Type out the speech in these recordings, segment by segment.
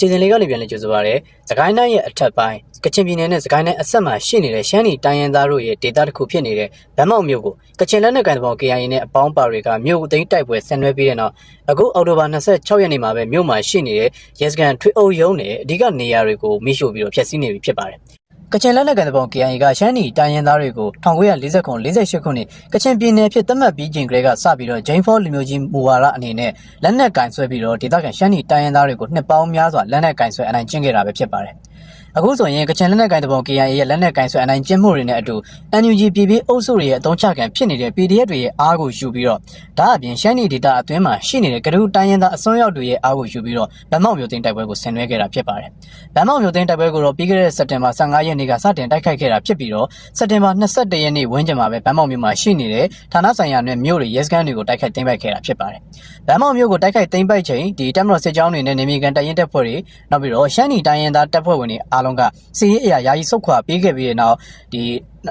စီစဉ်လေးကနေပြန်လည်ကြိုဆိုပါရစေ။စကိုင်းတိုင်းရဲ့အထက်ပိုင်းကချင်ပြည်နယ်နဲ့စကိုင်းတိုင်းအဆက်မှာရှိနေတဲ့ရှမ်းနီတိုင်းရင်းသားတို့ရဲ့ဒေသတစ်ခုဖြစ်နေတဲ့ဗန်းမောက်မြို့ကိုကချင်လက်နက်ကိုင်တပေါင်း KIA နဲ့အပေါင်းပါတွေကမြို့ကိုသိမ်းတိုက်ပွဲဆင်နွှဲပြီးတဲ့နောက်အခုအောက်တိုဘာ26ရက်နေ့မှာပဲမြို့မှာရှိနေတဲ့ရဲစခန်းထွေအုပ်ရုံးနဲ့အဓိကနေရာတွေကိုမိရှို့ပြီးတော့ဖျက်ဆီးနေပြီဖြစ်ပါတယ်။ ကချင်လက်နက်ကိုင်တပေါင်း KIA ကရှမ်းနီတိုင်းရင်းသားတွေကို1940ခု48ခုနှစ်ကချင်ပြည်နယ်ဖြစ်သတ်မှတ်ပြီးချိန်ကလေးကစပြီးတော့ဂျိမ်းဖောလူမျိုးကြီးမူဝါဒအနေနဲ့လက်နက်ကင်ဆွဲပြီးတော့ဒေသခံရှမ်းနီတိုင်းရင်းသားတွေကိုနှစ်ပေါင်းများစွာလက်နက်ကင်ဆွဲအနိုင်ကျင့်ခဲ့တာပဲဖြစ်ပါတယ်။ အခုဆိုရင်ကချင်လက်နက်ကင်တပေါင်း KIA ရဲ့လက်နက်ကင်ဆွဲအနိုင်ကျင့်မှုတွေနဲ့အတူ NUG ပြည်ပြည်အုပ်စုတွေရဲ့အသုံးချခံဖြစ်နေတဲ့ PDF တွေရဲ့အားကိုယူပြီးတော့ဒါအပြင်ရှမ်းနီဒေတာအတွင်းမှာရှိနေတဲ့ကဒူးတိုင်းရင်းသားအစွန်းရောက်တွေရဲ့အားကိုယူပြီးတော့ဗမောက်မျိုးသိန်းတိုက်ပွဲကိုဆင်နွှဲခဲ့တာဖြစ်ပါတယ်။ဗမောက်မျိုးသိန်းတိုက်ပွဲကိုတော့ပြီးခဲ့တဲ့စက်တင်ဘာ15ရက်နေ့ကစတင်တိုက်ခိုက်ခဲ့တာဖြစ်ပြီးတော့စက်တင်ဘာ22ရက်နေ့ဝန်းကျင်မှာပဲဗမောက်မျိုးမှာရှိနေတဲ့ဌာနဆိုင်ရာနဲ့မြို့တွေရဲစခန်းတွေကိုတိုက်ခိုက်သိမ်းပိုက်ခဲ့တာဖြစ်ပါတယ်။ဗမောက်မျိုးကိုတိုက်ခိုက်သိမ်းပိုက်ချိန်ဒီတက်မတော်စစ်ကြောင်းတွေနဲ့နေမီကန်တိုင်ရင်တပ်ဖွဲ့တွေနောက်ပြီးတော့ရှမ်းနီတိုင်းရင်းသားတပ်ဖွဲ့ဝင်တွေအားလုံးကစီးရေးအရာယာယီဆုတ်ခွာပေးခဲ့ပြီးတဲ့နောက်ဒီ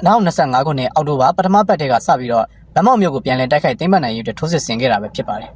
2025ခုနှစ်အောက်တိုဘာပထမပတ်တည်းကစပြီးတော့ဗမောက်မျိုးကိုပြန်လည်တိုက်ခိုက်သိမ်းပိုက်နိုင်ရေးအတွက်ထိုးစစ်ဆင်ခဲ့တာပဲဖြစ်ပါတယ်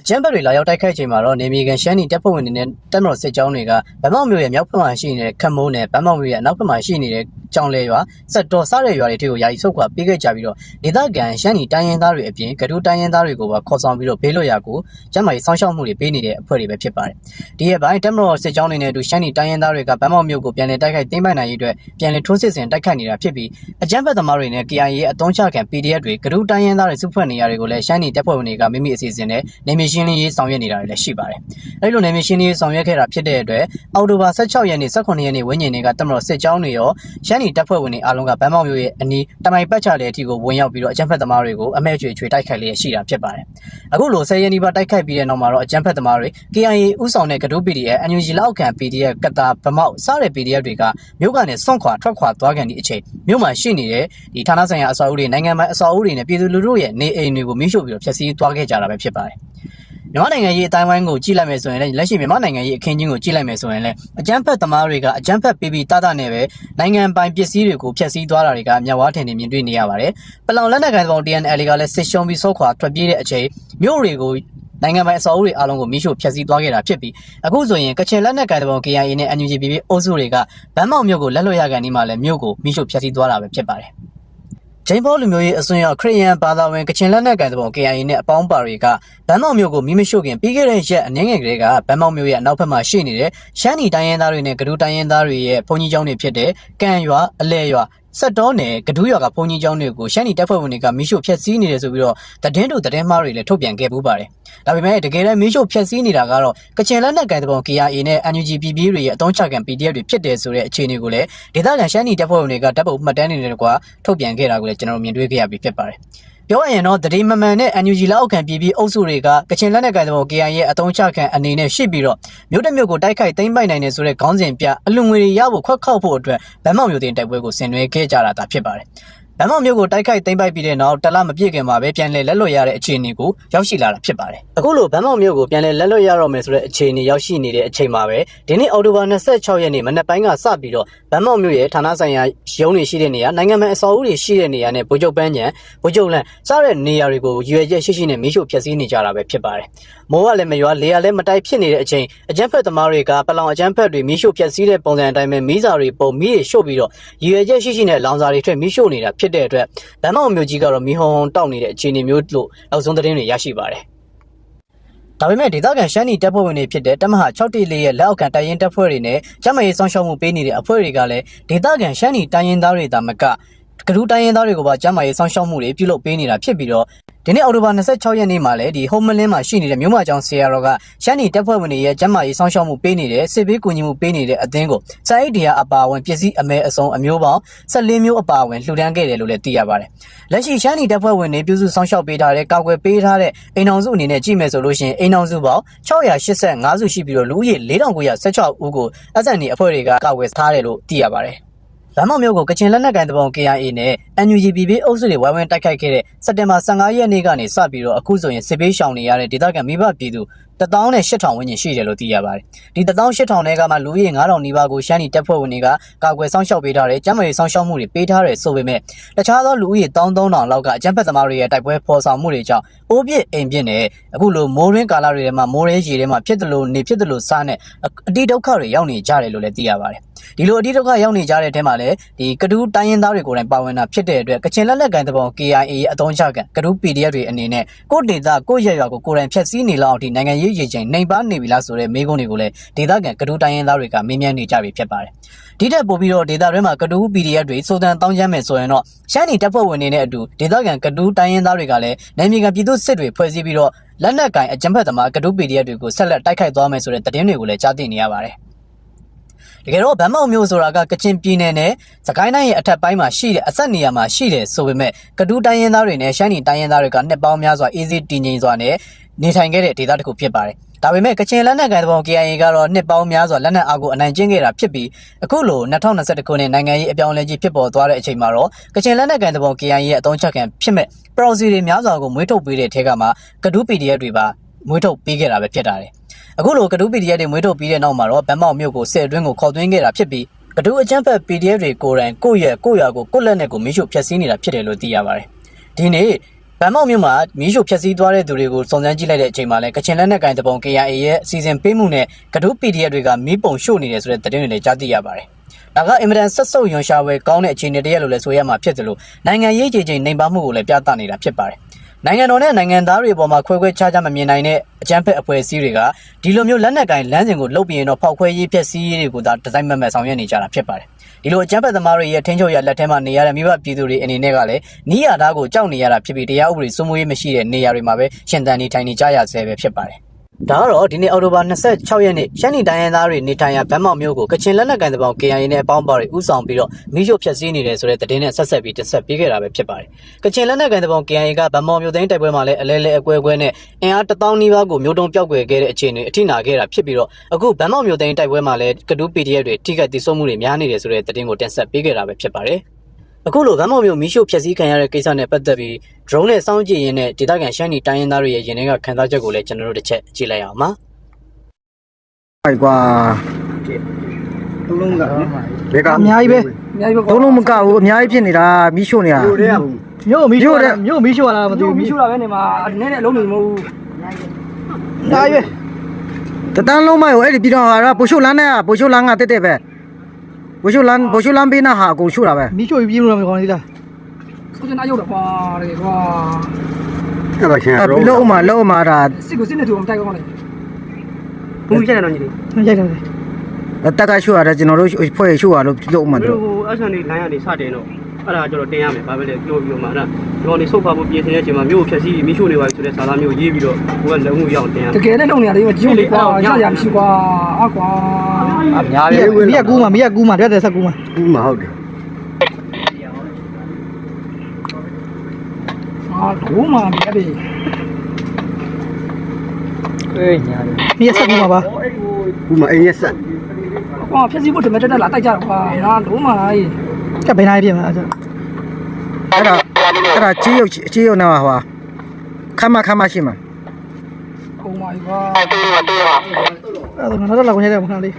အကျန်းဘက်တွေလာရောက်တိုက်ခိုက်ချိန်မှာတော့နေမီကန်ရှမ်းနီတပ်ဖွဲ့ဝင်တွေနဲ့တပ်မတော်စစ်ကြောင်းတွေကဗမောက်မျိုးရဲ့မြောက်ဘက်မှာရှိနေတဲ့ခတ်မိုးနဲ့ဗမောက်မျိုးရဲ့အနောက်ဘက်မှာရှိနေတဲ့ ကြောင်လဲရွာစက်တော်စားတဲ့ရွာတွေထိကိုယာယီဆုတ်ခွာပေးခဲ့ကြပြီးတော့ဒေသခံရှမ်းနီတိုင်းရင်းသားတွေအပြင်ကဒူးတိုင်းရင်းသားတွေကိုပါခေါ်ဆောင်ပြီးတော့ဘေးလွတ်ရာကိုကျမ်းမာရေးစောင့်ရှောက်မှုတွေပေးနေတဲ့အဖွဲ့တွေပဲဖြစ်ပါတယ်။ဒီရဲ့ပိုင်းတပ်မတော်စစ်ကြောင်းတွေနဲ့အတူရှမ်းနီတိုင်းရင်းသားတွေကဗမောက်မျိုးကိုပြန်လည်တိုက်ခိုက်သိမ်းပိုက်နိုင်ရေးအတွက်ပြန်လည်ထိုးစစ်ဆင်တိုက်ခိုက်နေတာဖြစ်ပြီးအကြမ်းဖက်သမားတွေနဲ့ KIA ရဲ့အသုံးချခံ PDF တွေကဒူးတိုင်းရင်းသားတွေစုဖွဲ့နေရာတွေကိုလည်းရှမ်းနီတပ်ဖွဲ့ဝင်တွေကမိမိအစီအစဉ်နဲ့နေမီရှင်းလင်းရေးဆောင်ရွက်နေတာတွေလည်းရှိပါတယ်။အဲဒီလိုနေမီရှင်းလင်းရေးဆောင်ရွက်ခဲ့တာဖြစ်တဲ့အတွက်အောက်တိုဘာ16ရက်နေ့18ရက်နေ့ဝန်းကျင်တွေကတပ်မတော်စစ်ကြောင်းတွေရောရှမ်းနီတပ်ဖွဲ့ဝင်တွေအားလုံးကဗန်းမောက်မျိုးရဲ့အနီးတမိုင်ပတ်ချတဲ့အထိကိုဝင်ရောက်ပြီးတော့အကြမ်းဖက်သမားတွေကိုအမဲကျွေချွေတိုက်ခိုက်လျက်ရှိတာဖြစ်ပါတယ်။အခုလို10ရက်နီးပါးတိုက်ခိုက်ပြီးတဲ့နောက်မှာတော့အကြမ်းဖက်သမားတွေ KIA ဥဆောင်တဲ့ကဒိုး PDF NUG လောက်ခံ PDF ကတာဗမောက်စတဲ့ PDF တွေကမြို့ကနေစွန့်ခွာထွက်ခွာသွားကန်ဒီအချိန်မြို့မှာရှိနေတဲ့ဒီဌာနဆိုင်ရာအဆောက်အဦတွေနိုင်ငံပိုင်အဆောက်အဦတွေနဲ့ပြည်သူလူထုရဲ့နေအိမ်တွေကိုမိရှို့ပြီးတော့ဖျက်ဆီးသွားခဲ့ကြတာပဲဖြစ်ပါတယ်။ မြန်မာနိုင်ငံရေးအတိုင်းဝိုင်းကိုကြည့်လိုက်မယ်ဆိုရင်လည်းလက်ရှိမြန်မာနိုင်ငံရေးအခင်းချင်းကိုကြည့်လိုက်မယ်ဆိုရင်လည်းအကြမ်းဖက်သမားတွေကအကြမ်းဖက်ပြီးပြီးတတနဲ့ပဲနိုင်ငံပိုင်ပစ္စည်းတွေကိုဖျက်ဆီးသွားတာတွေကမျက်ဝါးထင်ထင်မြင်တွေ့နေရပါတယ်။ပလောင်လက်နက်ကိုင်ပေါင်း TNL ကလည်းစစ်ရှုံးပြီးဆော့ခွာထွက်ပြေးတဲ့အချိန်မြို့တွေကိုနိုင်ငံပိုင်အစောအုပ်တွေအားလုံးကိုမိရှို့ဖျက်ဆီးသွားခဲ့တာဖြစ်ပြီးအခုဆိုရင်ကချင်လက်နက်ကိုင်တပေါင်း KIA နဲ့ NUG ပြည်ပြည်အုပ်စုတွေကဗန်းမောက်မြို့ကိုလက်လွတ်ရကန်ဒီမှာလည်းမြို့ကိုမိရှို့ဖျက်ဆီးသွားတာပဲဖြစ်ပါတယ်။ ဂျိမ်းဖောလူမျိုးရေးအစွန်းရောက်ခရစ်ယာန်ဘာသာဝင်ကချင်လက်နက်ကိုင်တပေါင်း KIA နဲ့အပေါင်းပါတွေကဗန်းမောက်မြို့ကိုမိမရှို့ခင်ပြီးခဲ့တဲ့ရက်အနည်းငယ်ကလေးကဗန်းမောက်မြို့ရဲ့အနောက်ဘက်မှာရှိနေတဲ့ရှမ်းနီတိုင်းရင်းသားတွေနဲ့ကဒူးတိုင်းရင်းသားတွေရဲ့ဘုံကြီးကျောင်းတွေဖြစ်တဲ့ကံရွာအလဲရွာ ဆက်တော်နယ်ကဒူးရွာကဘုံကြီးကျောင်းတွေကိုရှမ်းနီတပ်ဖွဲ့ဝင်တွေကမိရှို့ဖျက်ဆီးနေတယ်ဆိုပြီးတော့တည်င်းတို့တည်င်းမားတွေလည်းထုတ်ပြန်ခဲ့ပူးပါတယ်။ဒါပေမဲ့တကယ်လည်းမိရှို့ဖျက်ဆီးနေတာကတော့ကချင်လက်နက်ကိုင်တပေါင်း KIA နဲ့ NUG PP တွေရဲ့အသုံးချခံ PDF တွေဖြစ်တယ်ဆိုတဲ့အခြေအနေကိုလည်းဒေသခံရှမ်းနီတပ်ဖွဲ့ဝင်တွေကတပ်ပုတ်မှတ်တမ်းနေတယ်ကွာထုတ်ပြန်ခဲ့တာကိုလည်းကျွန်တော်တို့မြင်တွေ့ခဲ့ရပြီဖြစ်ပါတယ်။ ပြောရရင်တော့တတိမမှန်နဲ့ NUG လက်အောက်ခံပြည်ပြည်အုပ်စုတွေကကချင်လက်နက်ကိုင်တပေါင်း KIA ရဲ့အသုံးချခံအနေနဲ့ရှိပြီးတော့မြို့တစ်မြို့ကိုတိုက်ခိုက်သိမ်းပိုက်နိုင်တယ်ဆိုတဲ့ခေါင်းစဉ်ပြအလူငွေတွေရဖို့ခွက်ခောက်ဖို့အတွက်ဗန်းမောက်မြို့တင်တိုက်ပွဲကိုဆင်နွှဲခဲ့ကြတာတာဖြစ်ပါတယ်။ ဗန်းမောက်မြို့ကိုတိုက်ခိုက်သိမ်းပိုက်ပြီးတဲ့နောက်တလမပြည့်ခင်မှာပဲပြန်လည်လက်လွတ်ရတဲ့အခြေအနေကိုရောက်ရှိလာတာဖြစ်ပါတယ်။အခုလိုဗန်းမောက်မြို့ကိုပြန်လည်လက်လွတ်ရတော့မယ်ဆိုတဲ့အခြေအနေရောက်ရှိနေတဲ့အချိန်မှာပဲဒီနေ့အောက်တိုဘာ26ရက်နေ့မနက်ပိုင်းကစပြီးတော့ဗန်းမောက်မြို့ရဲ့ဌာနဆိုင်ရာရုံးတွေရှိတဲ့နေရာနိုင်ငံမှန်အစောအဦတွေရှိတဲ့နေရာနဲ့ဗိုလ်ချုပ်ပန်းညံဗိုလ်ချုပ်လန့်စတဲ့နေရာတွေကိုရွေချက်ရှိရှိနဲ့မီးရှို့ဖျက်ဆီးနေကြတာပဲဖြစ်ပါတယ်။မိုးကလည်းမရွာလေကလည်းမတိုက်ဖြစ်နေတဲ့အချိန်အကြမ်းဖက်သမားတွေကပလောင်အကြမ်းဖက်တွေမီးရှို့ဖျက်ဆီးတဲ့ပုံစံအတိုင်းပဲမီးစာတွေပုံမီးတွေရှို့ပြီးတော့ရွေချက်ရှိရှိနဲ့လောင်စာတွေထွက်မီးရှို့နေတာဖြစ်တဲ့အတွက်ဗန်းမောက်မြို့ကြီးကတော့မီးဟုံဟုံတောက်နေတဲ့အခြေအနေမျိုးလို့နောက်ဆုံးသတင်းတွေရရှိပါတယ်။ဒါပေမဲ့ဒေသခံရှမ်းနီတပ်ဖွဲ့ဝင်တွေဖြစ်တဲ့တမဟာ614ရဲ့လက်အောက်ခံတိုင်ရင်တပ်ဖွဲ့တွေနဲ့ကျမရေးဆောင်ရှောက်မှုပေးနေတဲ့အဖွဲ့တွေကလည်းဒေသခံရှမ်းနီတိုင်ရင်သားတွေတာမက ကဒူးတိုင်းရင်းသားတွေကိုပါကျမ်းမာရေးစောင့်ရှောက်မှုတွေပြုလုပ်ပေးနေတာဖြစ်ပြီးတော့ဒီနေ့အောက်တိုဘာ26ရက်နေ့မှာလည်းဒီဟိုမလင်းမှာရှိနေတဲ့မြို့မကျောင်းဆရာတော်ကရှမ်းနီတပ်ဖွဲ့ဝင်တွေရဲ့ကျမ်းမာရေးစောင့်ရှောက်မှုပေးနေတဲ့စစ်ဘေးကူညီမှုပေးနေတဲ့အသင်းကိုစာအိတ်တရားအပါအဝင်ပစ္စည်းအမဲအစုံအမျိုးပေါင်း14မျိုးအပါအဝင်လှူဒန်းခဲ့တယ်လို့လည်းသိရပါတယ်။လက်ရှိရှမ်းနီတပ်ဖွဲ့ဝင်တွေပြုစုစောင့်ရှောက်ပေးထားတဲ့ကာကွယ်ပေးထားတဲ့အိမ်အောင်စုအနေနဲ့ကြည့်မယ်ဆိုလို့ရှိရင်အိမ်အောင်စုပေါင်း685စုရှိပြီးတော့လူဦးရေ4916ဦးကိုအစံနေအဖွဲ့တွေကကာကွယ်ထားတယ်လို့သိရပါတယ်။။ ဗန်းမောက်မြို့ကိုကချင်လက်နက်ကိုင်တပေါင်း KIA နဲ့ NUG ပြည်ပြည်အုပ်စုတွေဝိုင်းဝန်းတိုက်ခိုက်ခဲ့တဲ့စက်တင်ဘာ15ရက်နေ့ကနေစပြီးတော့အခုဆိုရင်စစ်ပေးရှောင်နေရတဲ့ဒေသခံမိဘပြည်သူ18000ဝန်းကျင်ရှိတယ်လို့သိရပါတယ်။ဒီ18000ထဲကမှလူဦးရေ9000နီးပါးကိုရှမ်းပြည်တပ်ဖွဲ့ဝင်တွေကကာကွယ်ဆောင်ရှောက်ပေးထားတယ်။ကျန်းမာရေးဆောင်ရှောက်မှုတွေပေးထားတယ်ဆိုပေမဲ့တခြားသောလူဦးရေ13000လောက်ကအကြမ်းဖက်သမားတွေရဲ့တိုက်ပွဲဖော်ဆောင်မှုတွေကြောင့်အိုးပြစ်အိမ်ပြစ်နဲ့အခုလိုမိုးရင်းကာလတွေထဲမှာမိုးရဲရေထဲမှာဖြစ်တယ်လို့နေဖြစ်တယ်လို့စားနဲ့အတိဒုက္ခတွေရောက်နေကြတယ်လို့လည်းသိရပါတယ်။ဒီလိုအတိဒုက္ခရောက်နေကြတဲ့အထဲမှာလည်းဒီကဒူးတိုင်းရင်းသားတွေကိုယ်တိုင်ပါဝင်တာဖြစ်တဲ့အတွက်ကချင်လက်လက်ကန်တပောင် KIA ရဲ့အသုံးချကကဒူး PDF တွေအနေနဲ့ကိုယ့်ဒေသကိုယ့်ရရွာကိုကိုယ်တိုင်ဖျက်ဆီးနေလောက်အောင်ဒီနိုင်ငံရေးရည်ချိန်နှိမ်ပါနေပြီလားဆိုတဲ့မေးခွန်းတွေကိုလည်းဒေသခံကဒူးတိုင်းရင်းသားတွေကမေးမြန်းနေကြပြီဖြစ်ပါတယ်။ဒီတက်ပို့ပြီးတော့ဒေသတွင်းမှာကဒူး PDF တွေစိုးတန်တောင်းချမ်းမယ်ဆိုရင်တော့ရှမ်းနီတပ်ဖွဲ့ဝင်တွေနဲ့အတူဒေသခံကဒူးတိုင်းရင်းသားတွေကလည်းနိုင်မြေကပြည်သူစစ်တွေဖွဲ့စည်းပြီးတော့လက်နက်ကင်အကြမ်းဖက်သမားကဒူး PDF တွေကိုဆက်လက်တိုက်ခိုက်သွားမယ်ဆိုတဲ့သတင်းတွေကိုလည်းကြားသိနေရပါတယ်။ တကယ်တော့ဗန်းမောက်မျိုးဆိုတာကကချင်ပြည်နယ်နဲ့စကိုင်းတိုင်းရဲ့အထက်ပိုင်းမှာရှိတဲ့အဆက်နေရာမှာရှိတယ်ဆိုပေမဲ့ကဒူးတိုင်းရင်းသားတွေနဲ့ရှမ်းနီတိုင်းရင်းသားတွေကနှစ်ပေါင်းများစွာအေးစေးတည်ငြိမ်စွာနဲ့နေထိုင်ခဲ့တဲ့ဒေသတစ်ခုဖြစ်ပါတယ်။ဒါပေမဲ့ကချင်လက်နက်ကိုင်တဲ့ပုံ KIA ကတော့နှစ်ပေါင်းများစွာလက်နက်အားကိုအနိုင်ကျင့်ခဲ့တာဖြစ်ပြီးအခုလို2021ခုနှစ်နိုင်ငံရေးအပြောင်းအလဲကြီးဖြစ်ပေါ်သွားတဲ့အချိန်မှာတော့ကချင်လက်နက်ကိုင်တဲ့ပုံ KIA ရဲ့အသုံးချက်ခံဖြစ်မဲ့ proxy တွေများစွာကိုမွေးထုတ်ပေးတဲ့ထဲကမှကဒူး PDF တွေပါမွေးထုတ်ပေးခဲ့တာပဲဖြစ်တာတယ်။ အခုလိုကဒူး PDF တွေမွေးထုတ်ပြီးတဲ့နောက်မှာတော့ဗန်းမောက်မြို့ကိုစစ်အတွင်းကိုခေါ်သွင်းခဲ့တာဖြစ်ပြီးကဒူးအကြမ်းဖက် PDF တွေကိုယ်တိုင်ကိုယ့်ရဲ့ကိုယ့်ရွာကိုကိုယ့်လက်နဲ့ကိုမီးရှို့ဖျက်ဆီးနေတာဖြစ်တယ်လို့သိရပါတယ်။ဒီနေ့ဗန်းမောက်မြို့မှာမီးရှို့ဖျက်ဆီးသွားတဲ့သူတွေကိုစုံစမ်းကြည့်လိုက်တဲ့အချိန်မှာလည်းကချင်လက်နက်ကိုင်တပုံ KIA ရဲ့အစီအစဉ်ပေးမှုနဲ့ကဒူး PDF တွေကမီးပုံရှို့နေတယ်ဆိုတဲ့သတင်းတွေလည်းကြားသိရပါတယ်။ဒါကအင်မတန်ဆက်ဆုပ်ယွန်ရှာဝဲကောင်းတဲ့အခြေအနေတရက်လို့လည်းဆိုရမှာဖြစ်တယ်လို့နိုင်ငံရေးကြေချင်းနှိမ်ပါမှုကိုလည်းပြသနေတာဖြစ်ပါတယ်။ နိုင်ငံတော်နဲ့နိုင်ငံသားတွေပေါ်မှာခွဲခွဲခြားခြားမမြင်နိုင်တဲ့အကြမ်းဖက်အဖွဲ့အစည်းတွေကဒီလိုမျိုးလက်နက်ကင်လမ်းစဉ်ကိုလုတ်ပြီးရင်တော့ဖောက်ခွဲရေးဖျက်ဆီးရေးတွေကိုသာဒီဇိုင်းမတ်မတ်ဆောင်ရွက်နေကြတာဖြစ်ပါတယ်။ဒီလိုအကြမ်းဖက်သမားတွေရဲ့ထင်းချုပ်ရလက်ထဲမှာနေရတဲ့မိဘပြည်သူတွေအနေနဲ့ကလည်းနီးရသားကိုကြောက်နေရတာဖြစ်ပြီးတရားဥပဒေစိုးမိုးရေးမရှိတဲ့နေရာတွေမှာပဲရှင်သန်နေထိုင်နေကြရဆဲပဲဖြစ်ပါတယ်။ ဒါကတော့ဒီနေ့အောက်တိုဘာ26ရက်နေ့ရှမ်းနီတိုင်းရင်းသားတွေနေထိုင်ရာဗန်းမောက်မြို့ကိုကချင်လက်နက်ကိုင်သဘောင် KIA နဲ့အပေါင်းပါတွေဥဆောင်ပြီးတော့မိရှုဖျက်ဆီးနေတယ်ဆိုတဲ့သတင်းနဲ့ဆက်ဆက်ပြီးတက်ဆက်ပေးခဲ့တာပဲဖြစ်ပါတယ်။ကချင်လက်နက်ကိုင်သဘောင် KIA ကဗန်းမောက်မြို့သိမ်းတိုက်ပွဲမှာလည်းအလဲလဲအကွဲကွဲနဲ့အင်အား1000နီးပါးကိုမြို့တုံးပြောက်ကွယ်ခဲ့တဲ့အခြေအနေအထိနာခဲ့တာဖြစ်ပြီးတော့အခုဗန်းမောက်မြို့သိမ်းတိုက်ပွဲမှာလည်းကဒူး PDF တွေထိခိုက်တည်ဆုံမှုတွေများနေတယ်ဆိုတဲ့သတင်းကိုတင်ဆက်ပေးခဲ့တာပဲဖြစ်ပါတယ်။အခုလိုဗန်းမော်မျိုးမီးရှို့ဖျက်ဆီးခံရတဲ့ကိစ္စနဲ့ပတ်သက်ပြီး drone နဲ့စောင့်ကြည့်ရင်းနဲ့ဒေသခံရှမ်းနီတိုင်းရင်းသားတွေရဲ့ရင်ထဲကခံစားချက်ကိုလည်းကျွန်တော်တို့တစ်ချက်ကြည့်လိုက်အောင်ပါအိုက်ကွာသုံးလုံးကနော်ဘယ်ကအအများကြီးပဲအများကြီးပဲသုံးလုံးမကဘူးအများကြီးဖြစ်နေတာမီးရှို့နေတာမြို့တဲ့ကမြို့မီးရှို့မြို့တဲ့တာမြို့မီးရှို့လာမသိမြို့ဘူးမီးရှို့တာပဲနေမှာနည်းနည်းအလုံးနေမဟုတ်ဘူးအများကြီးပဲတတန်းလုံးမရောအဲ့ဒီပြည်တော်ဟာကပိုရှို့လန်းနဲ့ပိုရှို့လန်းကတက်တက်ပဲပိုရှို့လန်းပိုရှို့လန်းပေးနာဟာအကုန်ရှို့တာပဲမီးရှို့ပြီးပြေးလို့မကောင်းသေးလား ကိုကျနာရုပ်တော့ကွာလေကွာအဲ့ပါရှင်အဲ့ပြီးလုံးမလုံးမတာစစ်ကိုစစ်နေသူမတိုက်ကောင်းလေဘူးချက်ရတော့ညီလေးမရိုက်တော့ဘူးတက်ကရှို့ရတယ်ကျွန်တော်တို့ဖွဲ့ရှို့ရလို့လုံးမတို့တို့ဟိုအဆန်လေးလိုင်းကနေစတင်တော့အဲ့ဒါကျတော့တင်ရမယ်ဘာပဲလဲပြောပြီးတော့မှအဲ့ဒါကျွန်တော်နေဆုတ်ဖာဖို့ပြင်ဆင်တဲ့အချိန်မှာမြို့ကိုဖျက်ဆီးပြီးမိရှို့နေပါပြီဆိုတဲ့စာသားမျိုးရေးပြီးတော့ဟိုကလုံမှုရအောင်တင်ရမတယ်ကယ်နဲ့လုံနေရတယ်ဒီရုပ်လေးကွာရရမရှိကွာအကွာအများမီးကြီးကမီးကကူးမှာမီးကကူးမှာတက်တယ်ဆက်ကူးမှာဘူးမဟုတ်တယ် အာဒိုးမှမြတ်ပြီမီးကဆက်ကူးမှာပါဘူးမအိမ်ရက်ဆက်ကွာဖြည့်စီဖို့တမတက်တက်လာတိုက်ကြတော့ကွာငါဒိုးမှလားကဘယ်နိုင်ပြင်မှာအဲ့ဒါအဲ့ဒါအဲ့ဒါချီးရုပ်ချီးရုပ်နာဟွာခမခမရှိမှာဟိုမှာကွာအဲ့ဒါငါတော့လောက်နေတယ်မခဏလေး